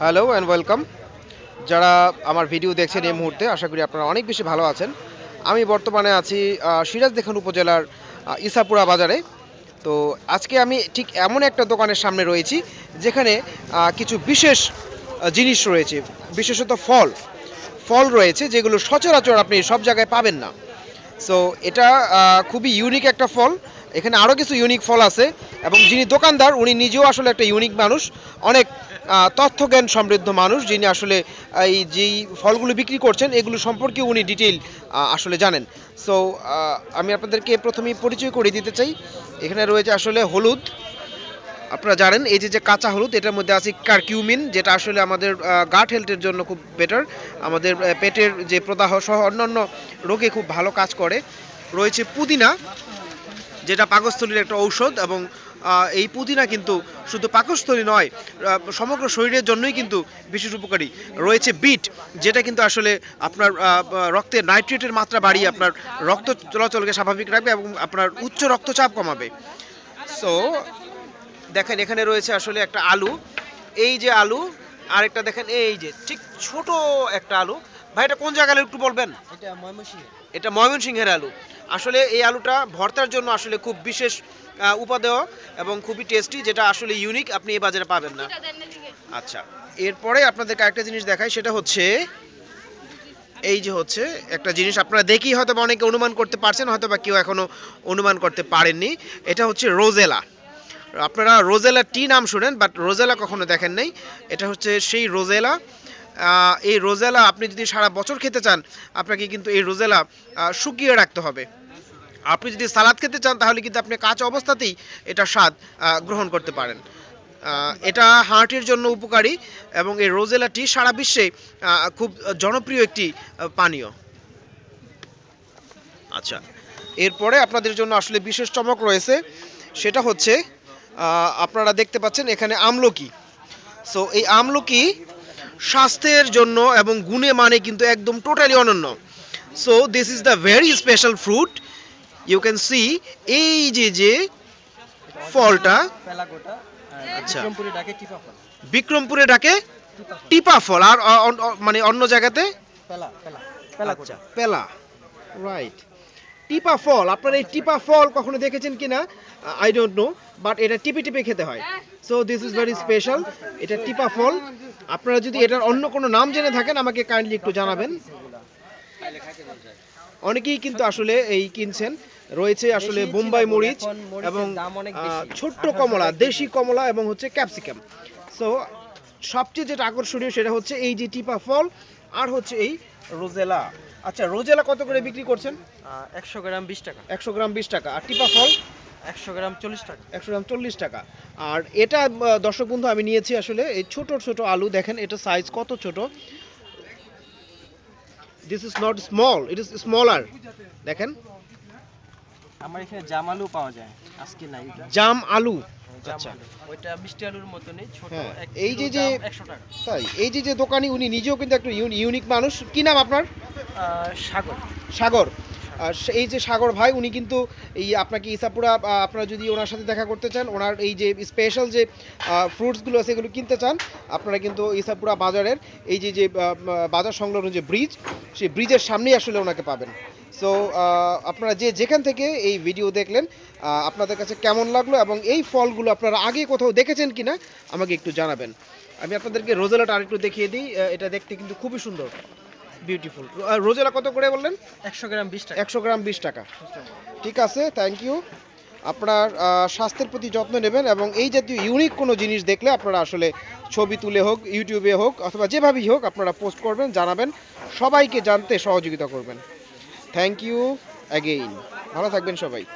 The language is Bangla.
হ্যালো অ্যান্ড ওয়েলকাম যারা আমার ভিডিও দেখছেন এই মুহূর্তে আশা করি আপনারা অনেক বেশি ভালো আছেন। আমি বর্তমানে আছি আহ, সিরাজদেখান উপজেলার ইসাপুরা বাজারে। তো আজকে আমি ঠিক এমন একটা দোকানের সামনে রয়েছি যেখানে কিছু বিশেষ জিনিস রয়েছে। বিশেষত ফল। ফল রয়েছে যেগুলো সচরাচর আপনি সব জায়গায় পাবেন না। সো এটা খুবই ইউনিক একটা ফল। এখানে আরও কিছু ইউনিক ফল আছে। এবং যিনি দোকানদার উনি নিজেও আসলে একটা ইউনিক মানুষ। অনেক তথ্যজ্ঞান সমৃদ্ধ মানুষ যিনি আসলে এই যেই ফলগুলো বিক্রি করছেন, এগুলো সম্পর্কে উনি ডিটেইল আসলে জানেন। সো আমি আপনাদেরকে প্রথমেই পরিচয় করে দিতে চাই। এখানে রয়েছে আসলে হলুদ। আপনারা জানেন, এই যে যে কাঁচা হলুদ, এটার মধ্যে আছে কারকিউমিন যেটা আসলে আমাদের গাট হেলথের জন্য খুব বেটার আমাদের পেটের যে প্রদাহ সহ অন্যান্য রোগে খুব ভালো কাজ করে। রয়েছে পুদিনা, যেটা পাকস্থলীর একটা ঔষধ এবং এই পুদিনা কিন্তু শুধু পাকস্থলী নয় সমগ্র শরীরের জন্যই কিন্তু বিশেষ উপকারী। রয়েছে বিট যেটা কিন্তু আসলে আপনার রক্তে নাইট্রেটের মাত্রা বাড়িয়ে আপনার রক্ত চলাচলকে স্বাভাবিক রাখবে এবং আপনার উচ্চ রক্তচাপ কমাবে। সো দেখেন এখানে রয়েছে আসলে একটা আলু। এই যে আলু আরেকটা দেখেন এই যে ঠিক ছোট একটা আলু। ভাই এটা কোন জায়গায় আলু একটু বলবেন? এটা ময়মনসিংহ। এটা ময়মনসিংহের আলু। আসলে এই আলুটা ভর্তার জন্য আসলে খুব বিশেষ উপাদেয় এবং খুবই টেস্টি যেটা আসলে ইউনিক আপনি এই বাজারে পাবেন না। আচ্ছা এরপরে আপনাদেরকে একটা জিনিস দেখাই, সেটা হচ্ছে, এই যে হচ্ছে, একটা জিনিস আপনারা দেখি হয়তো বা অনেকে অনুমান করতে পারছেন, হয়তো বা কেউ এখনও অনুমান করতে পারেননি, এটা হচ্ছে রোজেলা। আপনারা রোজেলা টি নাম শুনেন, বাট রোজেলা কখনো দেখেন নাই, এটা হচ্ছে সেই রোজেলা এই রোজেলা আপনি যদি সারা বছর খেতে চান, আপনাকে কিন্তু এই রোজেলা শুকিয়ে রাখতে হবে। আপনি যদি সালাদ খেতে চান, তাহলে কিন্তু আপনি কাঁচা অবস্থাতেই এটা স্বাদ গ্রহণ করতে পারেন। এটা হার্টের জন্য উপকারী এবং এই রোজেলাটি সারা বিশ্বে খুব জনপ্রিয় একটি পানীয়। আচ্ছা এরপরে আপনাদের জন্য আসলে বিশেষ চমক রয়েছে। সেটা হচ্ছে আপনারা দেখতে পাচ্ছেন এখানে আমলকি। সো এই আমলকি স্বাস্থ্যের জন্য এবং গুণে মানে কিন্তু একদম টোটালি অনন্য। So this is the very special fruit you can see এই যে যে ফলটা আচ্ছা। বিক্রমপুরে ডাকে টিপা ফল আর মানে অন্য জায়গাতে? পেলা পেলা আচ্ছা পেলা রাইট টিপা ফল আপনারা এই টিপা ফল কখনো দেখেছেন কিনা? আই ডোন্ট নো বাট এটা টিপে টিপে খেতে হয়। So this is very special এটা টিপা ফল। আপনারা যদি এটার অন্য কোনো নাম জেনে থাকেন আমাকে কাইন্ডলি একটু জানাবেন। অনেকেই কিন্তু আসলে এই কিনছেন। রয়েছে আসলে বোম্বাই মরিচ এবং দাম অনেক আহ, বেশি। ছোট্ট কমলা দেশি কমলা এবং হচ্ছে ক্যাপসিকাম। সো সবচেয়ে যেটা আকর্ষণীয় সেটা হচ্ছে এই যে টিপা ফল আর হচ্ছে এই রোজেলা। আচ্ছা রোজেলা কত করে বিক্রি করছেন? একশো গ্রাম বিশ টাকা। একশো গ্রাম বিশ টাকা। আর টিপা ফল? একশো গ্রাম চল্লিশ টাকা। একশো গ্রাম চল্লিশ টাকা। আর এটা দর্শক বন্ধু আমি নিয়েছি আসলে এই ছোট ছোট আলু। দেখেন এটা সাইজ কত ছোট? This is not small it is smaller দেখেন। আমার এখানে জামালু পাওয়া যায়। আজকে নাই জাম আলু। আচ্ছা। ওইটা মিষ্টি আলুর মতনই ছোট হ্যাঁ, এই যে যে- দাম একশো টাকা। তাই এই যে যে দোকানি উনি নিজেও কিন্তু একটা ইউনিক মানুষ। কি নাম আপনার? সাগর। সাগর। এই যে সাগর ভাই, উনি কিন্তু এই আপনাকে ইসাপুরা আপনারা যদি ওনার সাথে দেখা করতে চান, ওনার এই যে স্পেশাল যে ফ্রুটসগুলো আছে এগুলো কিনতে চান, আপনারা কিন্তু ইসাপুরা বাজারের এই যে যে বাজার সংলগ্ন যে ব্রিজ সেই ব্রিজের সামনেই আসলে ওনাকে পাবেন। সো আপনারা যে যেখান থেকে এই ভিডিও দেখলেন আপনাদের কাছে কেমন লাগল এবং এই ফলগুলো আপনারা আগে কোথাও দেখেছেন কিনা, আমাকে একটু জানাবেন। আমি আপনাদেরকে রোজেলাটা আরেকটু দেখিয়ে দিই এটা দেখতে কিন্তু খুবই সুন্দর। বিউটিফুল রোজেলা কত করে বললেন? একশো গ্রাম বিশ টাকা। একশো গ্রাম বিশ টাকা। ঠিক আছে থ্যাংক ইউ আপনার স্বাস্থ্যের প্রতি যত্ন নেবেন এবং এই জাতীয় ইউনিক কোনো জিনিস দেখলে আপনারা আসলে ছবি তুলে হোক ইউটিউবে হোক অথবা যেভাবেই হোক আপনারা পোস্ট করবেন জানাবেন সবাইকে জানতে সহযোগিতা করবেন। থ্যাংক ইউ অ্যাগেইন ভালো থাকবেন সবাই।